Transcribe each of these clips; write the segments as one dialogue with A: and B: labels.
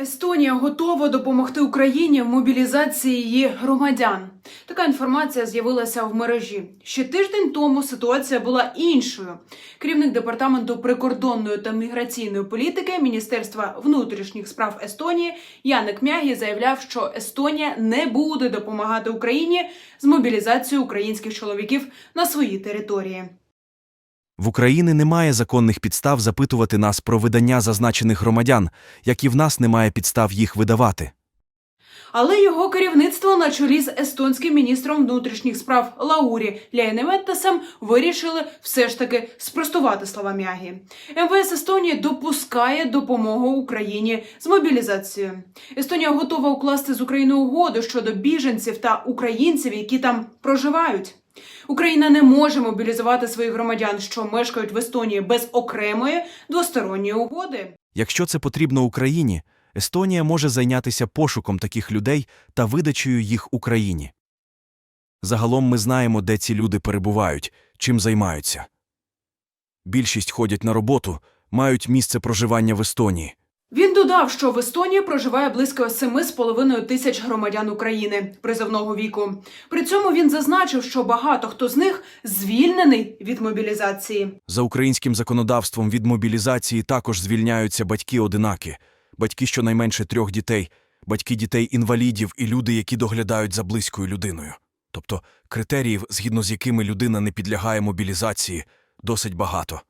A: Естонія готова допомогти Україні в мобілізації її громадян. Така інформація з'явилася в мережі. Ще тиждень тому ситуація була іншою. Керівник департаменту прикордонної та міграційної політики Міністерства внутрішніх справ Естонії Яник Мягі заявляв, що Естонія не буде допомагати Україні з мобілізацією українських чоловіків на своїй території.
B: В Україні немає законних підстав запитувати нас про видання зазначених громадян, як і в нас немає підстав їх видавати.
A: Але його керівництво на чолі з естонським міністром внутрішніх справ Лаурі Ляйнеметтесем вирішили все ж таки спростувати слова Мягі. МВС Естонії допускає допомогу Україні з мобілізацією. Естонія готова укласти з Україною угоду щодо біженців та українців, які там проживають. Україна не може мобілізувати своїх громадян, що мешкають в Естонії без окремої двосторонньої угоди.
B: Якщо це потрібно Україні, Естонія може зайнятися пошуком таких людей та видачею їх Україні. Загалом ми знаємо, де ці люди перебувають, чим займаються. Більшість ходять на роботу, мають місце проживання в Естонії.
A: Він додав, що в Естонії проживає близько 7,5 тисяч громадян України призовного віку. При цьому він зазначив, що багато хто з них звільнений від мобілізації.
B: За українським законодавством від мобілізації також звільняються батьки-одинаки, батьки щонайменше трьох дітей, батьки дітей-інвалідів і люди, які доглядають за близькою людиною. Тобто критеріїв, згідно з якими людина не підлягає мобілізації, досить багато.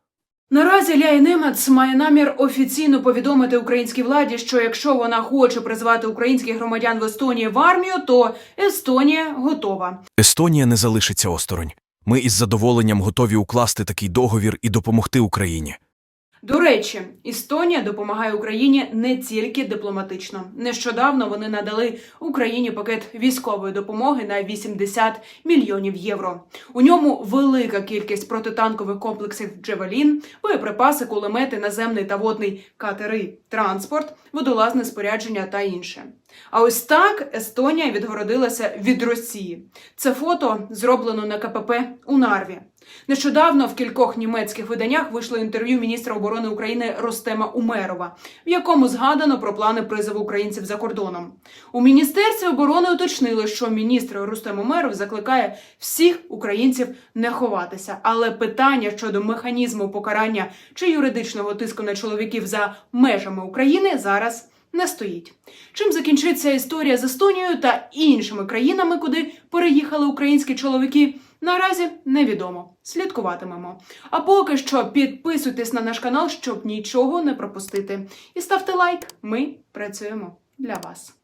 A: Наразі Ляй Немец має намір офіційно повідомити українській владі, що якщо вона хоче призвати українських громадян в Естонії в армію, то Естонія готова.
B: Естонія не залишиться осторонь. Ми із задоволенням готові укласти такий договір і допомогти Україні.
A: До речі, Естонія допомагає Україні не тільки дипломатично. Нещодавно вони надали Україні пакет військової допомоги на 80 мільйонів євро. У ньому велика кількість протитанкових комплексів Джевелін, боєприпаси, кулемети, наземний та водний катери, транспорт, водолазне спорядження та інше. А ось так Естонія відгородилася від Росії. Це фото зроблено на КПП у Нарві. Нещодавно в кількох німецьких виданнях вийшло інтерв'ю міністра оборони України Ростема Умерова, в якому згадано про плани призову українців за кордоном. У міністерстві оборони уточнили, що міністр Рустем Умеров закликає всіх українців не ховатися. Але питання щодо механізму покарання чи юридичного тиску на чоловіків за межами України зараз. Не стоїть. Чим закінчиться історія з Естонією та іншими країнами, куди переїхали українські чоловіки, наразі невідомо. Слідкуватимемо. А поки що підписуйтесь на наш канал, щоб нічого не пропустити. І ставте лайк. Ми працюємо для вас.